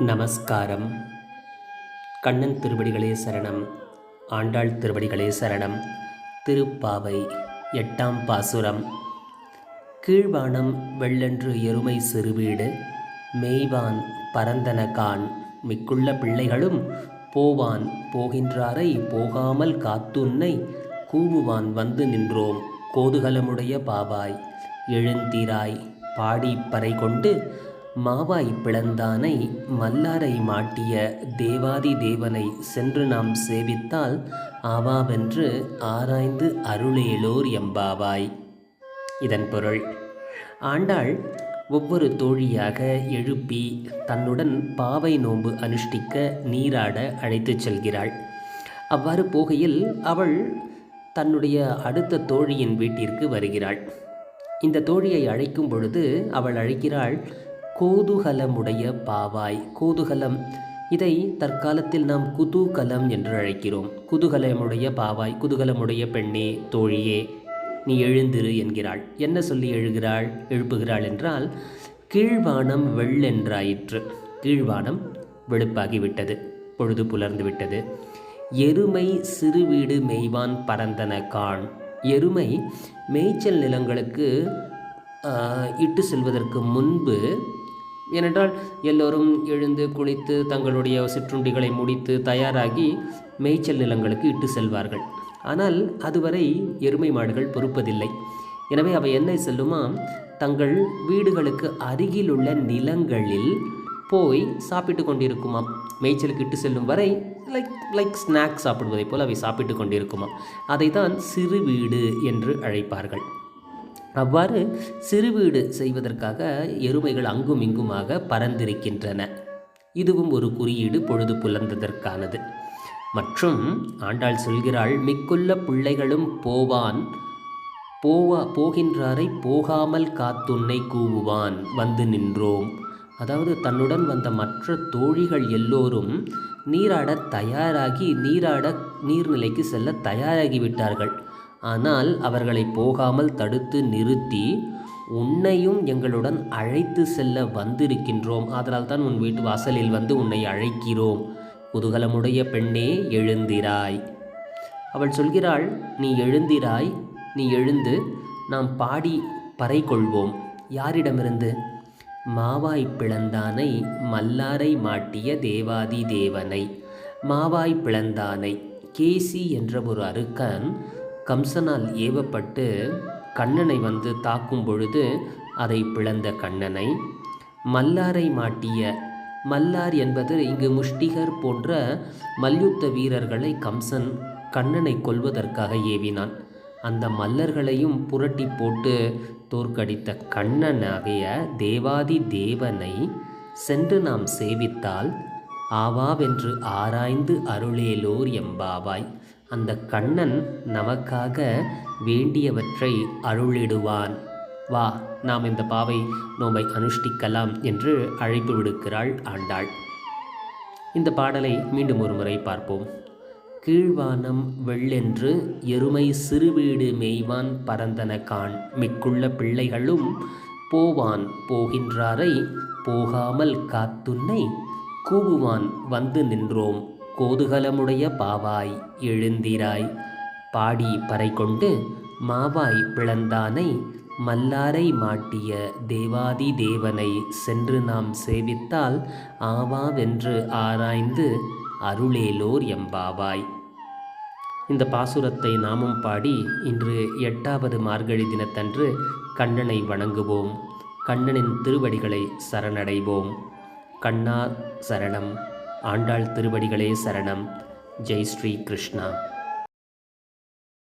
நமஸ்காரம். கண்ணன் திருவடிகளே சரணம். ஆண்டாள் திருவடிகளே சரணம். திருப்பாவை எட்டாம் பாசுரம். கீழ்வானம் வெள்ளென்று எருமை சிறுவீடு. மேய்வான் பரந்தனகான் மிக்குள்ள பிள்ளைகளும் போவான். போகின்றாரை போகாமல் காத்துன்னை கூவுவான் வந்து நின்றோம். கோதுகலமுடைய பாவாய். எழுந்தீராய். பாடி பறை கொண்டு மாவாய் பிளந்தானை மல்லாரை மாட்டிய தேவாதி தேவனை சென்று நாம் சேவித்தால் ஆவாவென்று ஆராய்ந்து அருளேலோர் எம்பாவாய். இதன் பொருள் ஆண்டாள் ஒவ்வொரு தோழியாக எழுப்பி தன்னுடன் பாவை நோன்பு அனுஷ்டிக்க நீராட அழைத்துச் செல்கிறாள். அவ்வாறு போகையில் அவள் தன்னுடைய அடுத்த தோழியின் வீட்டிற்கு வருகிறாள். இந்த தோழியை அழைக்கும் பொழுது அவள் அழைக்கிறாள் கோதுகலமுடைய பாவாய். கோதுகலம். இதை தற்காலத்தில் நாம் குதூகலம் என்று அழைக்கிறோம். குதூகலமுடைய பாவாய் குதூகலமுடைய பெண்ணே தோழியே நீ எழுந்திரு என்கிறாள். என்ன சொல்லி எழுகிறாள்? எழுப்புகிறாள் என்றால் கீழ்வானம் வெள்ளென்றாயிற்று. கீழ்வானம் வெளுப்பாகிவிட்டது. பொழுது புலர்ந்து விட்டது எருமை சிறு வீடு மெய்வான் பரந்தன கான் எருமை மேய்ச்சல் நிலங்களுக்கு இட்டு செல்வதற்கு முன்பு ஏனென்றால் எல்லோரும் எழுந்து குளித்து தங்களுடைய சிற்றுண்டிகளை முடித்து தயாராகி மேய்ச்சல் நிலங்களுக்கு இட்டு செல்வார்கள். ஆனால் அதுவரை எருமை மாடுகள் பொறுப்பதில்லை. எனவே அவை என்ன செல்லுமா? தங்கள் வீடுகளுக்கு அருகிலுள்ள நிலங்களில் போய் சாப்பிட்டு கொண்டிருக்குமாம் மேய்ச்சலுக்கு இட்டு செல்லும் வரை லைக் லைக் ஸ்நாக்ஸ் சாப்பிடுவதைப் போல் அவை சாப்பிட்டு கொண்டிருக்குமாம் அதை தான் சிறு வீடு என்று அழைப்பார்கள். அவ்வாறு சிறு வீடு செய்வதற்காக எருமைகள் அங்கும் இங்குமாக பறந்திருக்கின்றன இதுவும் ஒரு குறியீடு பொழுது புலர்ந்ததற்கானது மற்றும் ஆண்டாள் சொல்கிறாள் மிக்குள்ள பிள்ளைகளும் போவான் போவா போகின்றாரை போகாமல் காத்துன்னை கூவுவான் வந்து நின்றோம். அதாவது தன்னுடன் வந்த மற்ற தோழிகள் எல்லோரும் நீராட தயாராகி நீராட நீர்நிலைக்கு செல்ல தயாராகிவிட்டார்கள். ஆனால் அவர்களை போகாமல் தடுத்து நிறுத்தி உன்னையும் எங்களுடன் அழைத்து செல்ல வந்திருக்கின்றோம். அதனால் தான் உன் வீட்டு வாசலில் வந்து உன்னை அழைக்கிறோம். குதூகலமுடைய பெண்ணே எழுந்திராய். அவள் சொல்கிறாள் நீ எழுந்திராய். நீ எழுந்து நாம் பாடி பறை கொள்வோம். யாரிடமிருந்து? மாவாய் பிளந்தானை மல்லாரை மாட்டிய தேவாதி தேவனை. மாவாய் பிளந்தானை கேசி என்ற ஒரு அருக்கன் கம்சனால் ஏவப்பட்டு கண்ணனை வந்து தாக்கும் பொழுது அதை பிளந்த கண்ணனை. மல்லாரை மாட்டிய மல்லார் என்பது இங்கு முஷ்டிகர் போன்ற மல்யுத்த வீரர்களை கம்சன் கண்ணனை கொல்வதற்காக ஏவினான். அந்த மல்லர்களையும் புரட்டி போட்டு தோற்கடித்த கண்ணனாகிய தேவாதி தேவனை சென்று நாம் சேவித்தால் ஆவாவென்று ஆராய்ந்து அருளேலோர் எம்பாவாய். அந்த கண்ணன் நமக்காக வேண்டியவற்றை அருளிடுவான். வா நாம் இந்த பாவை நோம்பை அனுஷ்டிக்கலாம் என்று அழைப்பு விடுக்கிறாள் ஆண்டாள். இந்த பாடலை மீண்டும் ஒரு முறை பார்ப்போம். கீழ்வானம் வெள்ளென்று எருமை சிறுவீடு மேய்வான் பரந்தன கான். மிக்குள்ள பிள்ளைகளும் போவான் போகின்றாரை போகாமல் காத்துன்னை கூவுவான் வந்து நின்றோம். கோதுகலமுடைய பாவாய் எழுந்திராய். பாடி பறை கொண்டு மாவாய் பிளந்தானை மல்லாரை மாட்டிய தேவாதி தேவனை சென்று நாம் சேவித்தால் ஆவாவென்று ஆராய்ந்து அருளேலோர் எம்பாவாய். இந்த பாசுரத்தை நாமும் பாடி இன்று எட்டாவது மார்கழி தினத்தன்று கண்ணனை வணங்குவோம். கண்ணனின் திருவடிகளை சரணடைவோம். கண்ணா சரணம். ஆண்டாள் திருவடிகளே சரணம். ஜெய் ஸ்ரீ கிருஷ்ணா.